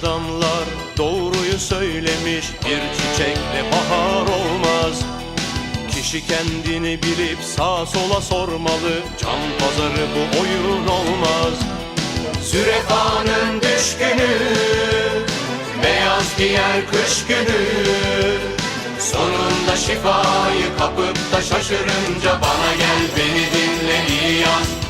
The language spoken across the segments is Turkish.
adamlar doğruyu söylemiş Bir çiçekle bahar olmaz. Kişi kendini bilip sağa sola sormalı Can pazarı bu oyun olmaz. Zürefanın düşkünü Beyaz giyer kış günü. Sonunda şifayı kapıp da şaşırınca Bana gel beni dinle iyi yaz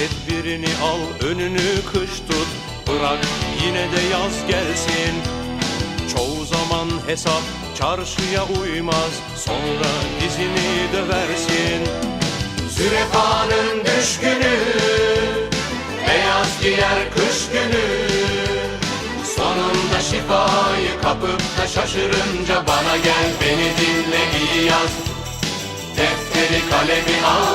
tedbirini al önünü kış tut. Bırak yine de yaz gelsin. Çoğu zaman hesap çarşıya uymaz. Sonra dizini döversin. Zürefanın düşkünü Beyaz giyer kış günü. Sonunda şifayı kapıp da şaşırınca Bana gel beni dinle iyi yaz. Defteri kalemi al